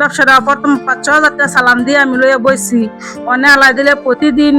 ব্যবসাটা প্রথম পাঁচ ছ হাজার টাকা সালাম দিয়ে আমি লইয়া বইছি। অনে আলাই দিলে প্রতিদিন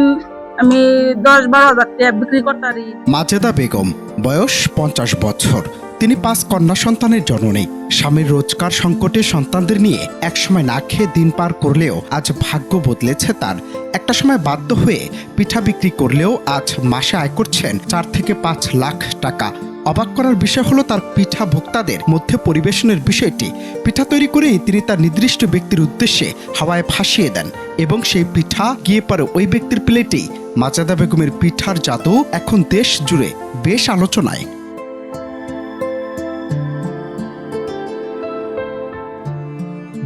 আমি দশ বারো হাজার টাকা বিক্রি করতারি। মাজেদা বেগম, বয়স পঞ্চাশ বছর। তিনি পাঁচ কন্যা সন্তানের জননী স্বামীর রোজগার সংকটে সন্তানদের নিয়ে একসময় না খেয়ে দিন পার করলেও আজ ভাগ্য বদলেছে তার। একটা সময় বাধ্য হয়ে পিঠা বিক্রি করলেও আজ মাসে আয় করছেন চার থেকে পাঁচ লাখ টাকা। অবাক করার বিষয় হলো তার পিঠা ভোক্তাদের মধ্যে পরিবেশনের বিষয়টি। পিঠা তৈরি করেই তিনি তার নির্দিষ্ট ব্যক্তির উদ্দেশ্যে হাওয়ায় ভাসিয়ে দেন এবং সেই পিঠা গিয়ে পরে ওই ব্যক্তির প্লেটেই। মাজাদা বেগমের পিঠার জাদু এখন দেশ জুড়ে বেশ আলোচনায়।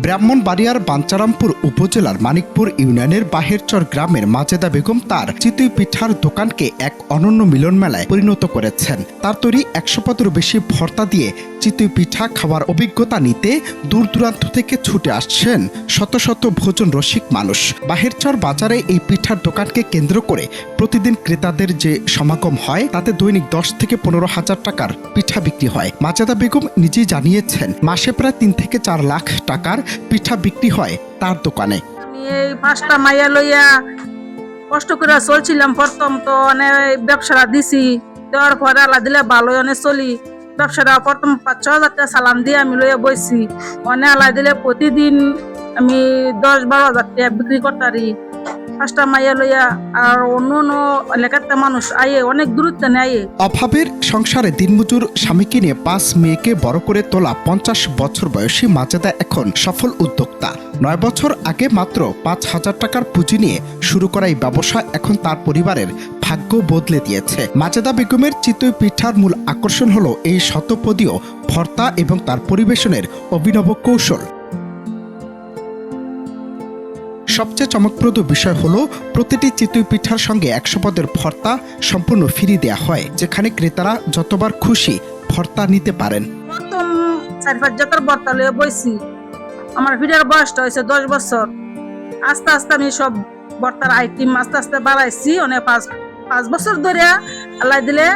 ব্রাহ্মণবাড়িয়ার বাঞ্চারামপুর উপজেলার মানিকপুর ইউনিয়নের বাহেরচর গ্রামের মাজেদা বেগম তার চিতই পিঠার দোকানকে এক অনন্য মিলন মেলায় পরিণত করেছেন। তার তৈরি একশো পদেরও বেশি ভর্তা দিয়ে চিতই পিঠা খাওয়ার অভিজ্ঞতা নিতে দূর দূরান্ত থেকে ছুটে আসছেন শত শত ভোজন রসিক মানুষ। বাহেরচর বাজারে এই পিঠার দোকানকে কেন্দ্র করে প্রতিদিন ক্রেতাদের যে সমাগম হয়, তাতে দৈনিক দশ থেকে পনেরো হাজার টাকার পিঠা বিক্রি হয়। মাজেদা বেগম নিজেই জানিয়েছেন, মাসে প্রায় তিন থেকে চার লাখ টাকার পিঠা বিক্রি হয় তার দোকানে। পাঁচটা লইয়া কষ্ট করে চলছিলাম প্রথম, তো অনেক ব্যবসাটা দিছি, দেওয়ার পরে আল্লাহ দিলে ভালো অনেক চলি। ব্যবসাটা প্রথম পাঁচ, ছ সালাম দিয়ে আমি লইয়া বইছি। অনেক আলাই দিলে প্রতিদিন আমি দশ বারো হাজার টাকা বিক্রি করতারি। পাঁচটা মাইয়া লইয়া আর অন্য অন্য এলাকাতে মানুষ আয়ে অনেক দূরত্ব নেয় অভাবের সংসারে দিনমজুর স্বামীকে নিয়ে পাঁচ মেয়েকে বড় করে তোলা পঞ্চাশ বছর বয়সী মাজেদা এখন সফল উদ্যোক্তা। নয় বছর আগে মাত্র পাঁচ হাজার টাকার পুঁজি নিয়ে শুরু করা এই ব্যবসা এখন তার পরিবারের ভাগ্য বদলে দিয়েছে। মাজেদা বেগমের চিতই পিঠার মূল আকর্ষণ হলো এই শতপদীয় ভর্তা এবং তার পরিবেশনের অভিনব কৌশল। সবচেয়ে চমকপ্রদ বিষয় হলো, প্রতিটি চিতই পিঠার সঙ্গে একশো পদের ভর্তা সম্পূর্ণ ফিরিয়ে দেওয়া হয়, যেখানে ক্রেতারা যতবার খুশি ভর্তা নিতে পারেন। চার পাঁচ জাতের লইয়া বইছি। আমার ভিডিওর বয়সটা হয়েছে দশ বছর। আস্তে আস্তে আমি সব বর্তার আইটেম আস্তে আস্তে বাড়াইছি, অনেক পাঁচ পাঁচ বছর ধরে আল্লাহ দিলে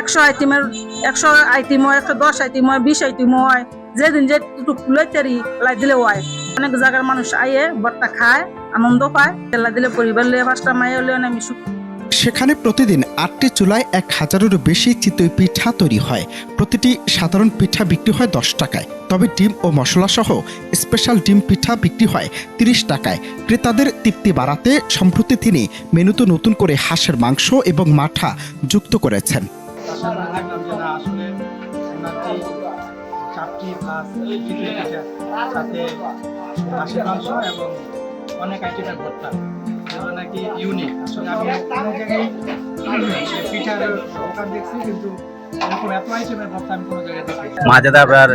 একশো আইটেমের একশো আইটেম হয়, একশো দশ আইটেম হয়, বিশ আইটেম হয়। যেদিন যে পুলাই চারি লাই দিলে ওয়াই। অনেক জায়গার মানুষ আইয়ে বর্তা খায় আনন্দ পায় আল্লাহ দিলে পরিবার লিয়ে পাঁচটা মাইয়া লিয়ে আমি সুখ সেখানে প্রতিদিন আটটি চুলায় এক হাজারেরও বেশি চিতই পিঠা তৈরি হয়। প্রতিটি সাধারণ পিঠা বিক্রি হয় দশ টাকায়। তবে ডিম ও মশলা সহ স্পেশাল ডিম পিঠা বিক্রি হয় তিরিশ টাকায়। ক্রেতাদের তৃপ্তি বাড়াতে সম্প্রতি তিনি মেনুতে নতুন করে হাঁসের মাংস এবং মাঠা যুক্ত করেছেন। চাপটি প্লাস সাথে মাছের মাংস এবং অনেক আইটেমের ভর্তা। এগুলো নাকি ইউনিক আসলে আমি অনেক জায়গায় পিঠার দোকান দেখছি কিন্তু এরকম এত আইটেমের ভর্তা আমি কোনো জায়গায় দেখি মাঝে আপনার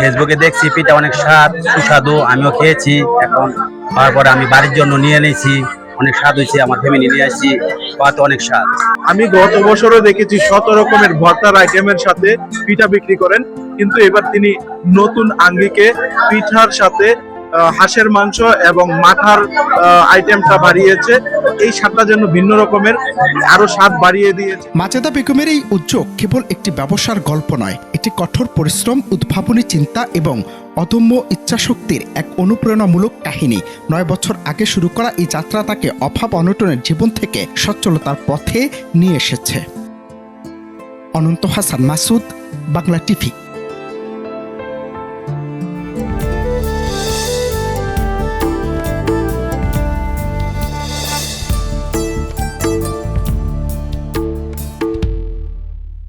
ফেসবুকে দেখছি পিঠা অনেক স্বাদ সুস্বাদু আমিও খেয়েছি। এখন খাওয়ার পরে আমি বাড়ির জন্য নিয়ে নিয়েছি। অনেক স্বাদ হয়েছে আমার ফ্যামিলি নিয়ে আসছি খাওয়াতে অনেক স্বাদ। আমি গত বছরও দেখেছি শত রকমের ভর্তার আইটেমের সাথে পিঠা বিক্রি করেন। কিন্তু এবার তিনি নতুন আঙ্গিকে, পিঠার সাথে হাঁসের মাংস এবং মাথার আইটেমটা বাড়িয়েছে। এই স্বাদটা যেন ভিন্ন রকমের, আরও স্বাদ বাড়িয়ে দিয়েছে। মাজেদা বেগমের এই উদ্যোগ কেবল একটি ব্যবসার গল্প নয়, এটি কঠোর পরিশ্রম, উদ্ভাবনী চিন্তা এবং অদম্য ইচ্ছাশক্তির এক অনুপ্রেরণামূলক কাহিনী। নয় বছর আগে শুরু করা এই যাত্রা তাকে অভাব অনটনের জীবন থেকে সচ্ছলতার পথে নিয়ে এসেছে। অনন্ত হাসান মাসুদ, বাংলা টিভি।